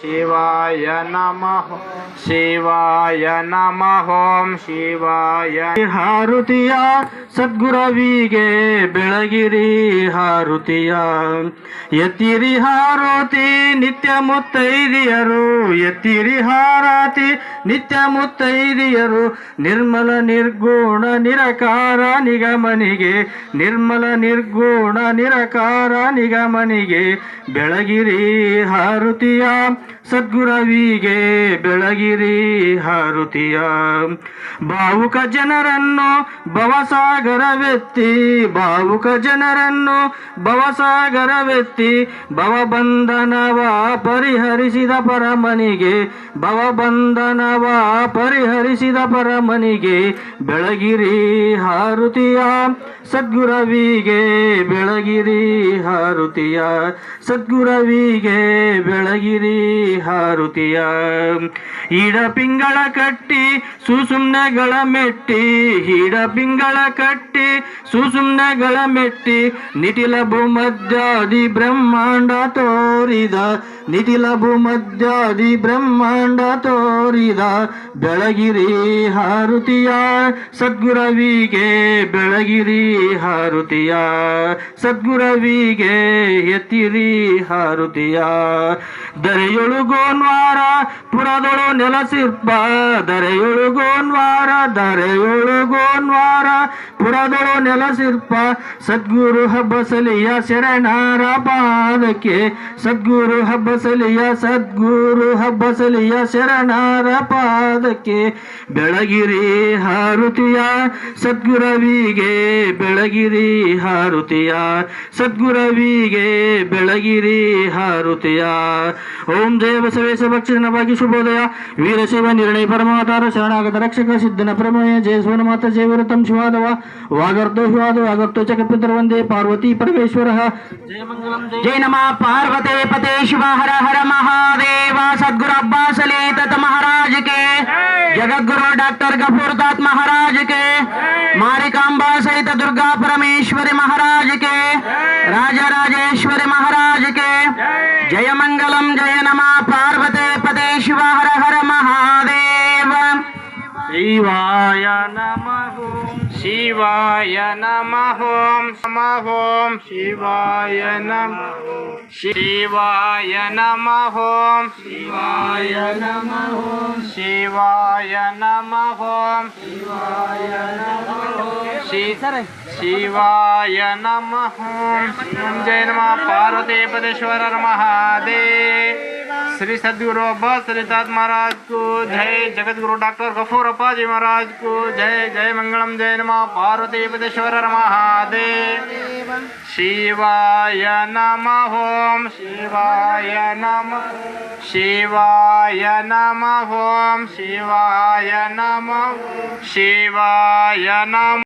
शिवाय नमः शिवाय नमः ॐ शिवाय। हरुतिया ಸದ್ಗುರವಿಗೆ ಬೆಳಗಿರಿ ಹಾರುತಿಯ. ಎತ್ತಿರಿ ಹಾರೋತಿ ನಿತ್ಯ ಮುತ್ತೈದಿಯರು. ಎತ್ತಿರಿ ಹಾರಾತಿ ನಿತ್ಯ ಮುತ್ತೈದಿಯರು. ನಿರ್ಮಲ ನಿರ್ಗುಣ ನಿರಕಾರ ನಿಗಮನಿಗೆ. ನಿರ್ಮಲ ನಿರ್ಗುಣ ನಿರಕಾರ ನಿಗಮನಿಗೆ. ಬೆಳಗಿರಿ ಹಾರುತಿಯ. ಸದ್ಗುರವಿಗೆ ಬೆಳಗಿರಿ ಹಾರುತಿಯ. ಭಾವುಕ ಜನರನ್ನು ಭವಸಾಗರವೆತ್ತಿ ಭಾವುಕ ಜನರನ್ನು ಭವಸಾಗರವೆತ್ತಿ ಭವಬಂಧನವ ಪರಿಹರಿಸಿದ ಪರಮನಿಗೆ, ಭವಬಂಧನವ ಪರಿಹರಿಸಿದ ಪರಮನಿಗೆ, ಬೆಳಗಿರಿ ಹಾರುತಿಯ ಸದ್ಗುರವಿಗೆ, ಬೆಳಗಿರಿ ಹಾರುತಿಯ ಸದ್ಗುರವಿಗೆ, ಬೆಳಗಿರಿ ಹಾರುತಿಯ. ಈಡ ಪಿಂಗಳ ಕಟ್ಟಿ ಸುಸುಮ್ನೆಗಳ ಮೆಟ್ಟಿ ಈಡ ಪಿಂಗಳ ಕಟ್ಟಿ ಸುಸುಮ್ನೆಗಳ ಮೆಟ್ಟಿ, ನಿಟಿಲ ಭೂಮಧ್ಯಾದಿ ಬ್ರಹ್ಮಾಂಡ ತೋರಿದ, ನಿಟಿಲ ಭೂಮಧ್ಯಾದಿ ಬ್ರಹ್ಮಾಂಡ ತೋರಿದ, ಬೆಳಗಿರಿ ಹಾರುತಿಯ, ಸದ್ಗುರವಿಗೆ ಬೆಳಗಿರಿ ಹಾರುತಿಯ, ಸದ್ಗುರವಿಗೆ ಎತ್ತಿರಿ ಹಾರುತಿಯ. ದರೆಯೊಳುಗೋನ್ವಾರ, ಪುರದೊಳು ನೆಲಸಿರ್ಪ, ದರೆಯೊಳುಗೋನ್ವಾರ ದರೆಯೊಳುಗೋನ್ವಾರ ಪುರದೊಳು ನೆಲಸಿರ್ಪ ಸದ್ಗುರು ಹಬ್ಬಸಲಿಯ ಶರಣರ ಪಾದಕ್ಕೆ ಸದ್ಗುರು ಹಬ್ಬಸಲಿಯ ಸದ್ಗುರು ಹಬ್ಬಸಲಿಯ ಶರಣರ ಪಾದಕ್ಕೆ ಬೆಳಗಿರಿ ಹಾರುತಿಯ ಸದ್ಗುರವಿಗೆ ಬೆಳಗಿರಿ ಹಾರುತಿಯ ಸದ್ಗುರವಿಗೆ ಬೆಳಗಿರಿ ಹಾರುತಿಯ ಓಂ ಜಯ ಬಸವೇಶ ಭಕ್ಷಣ ಭಾಗ್ಯ ಶುಭೋದಯ ವೀರಶೈವ ನಿರ್ಣಯ ಪರಮಾವತಾರ ಶರಣಾಗತ ರಕ್ಷಕ ಸಿದ್ಧನ ಪ್ರಮೇಯ ಜಯ ಸೋನಮಾತ ಜಯ ವಿರತಂ ಶಿವಾದವ वागर्तोषवादो अगर्तोचक पितर्वन्दे पार्वती वंदे पार्वती परमेश्वर। जय नम, पार्वते पते शिव हर हर महादेव सद्गुरु अब्बा सलेत महाराज के जगद्गुरु डॉक्टर गफूरदास महाराज के मारिकाम्बा सहित दुर्गा परमेश्वरी महाराज के राजा राजेश्वरी महाराज के जय मंगलम, जय नम, पार्वते पते शिव हर हर महादेव। शिवाय नमः। शिवाय नमः नमः शिवाय नमः शिवाय नमः शिवाय नमः शिवाय नमः शिवाय नमः शिवाय नमः जय नमः पार्वतीपदेश्वर नमः देव श्री सदगुरु अब्बा सरिताज महाराज को जय जगत गुरु डॉक्टर गफूर अप्पा जी महाराज को जय जय मंगलम, जय नमः। पार्वती पदेश्वर महादेव। शिवाय नम ओम, शिवाय नम। शिवाय नम ओम, शिवाय नम। शिवाय नमः।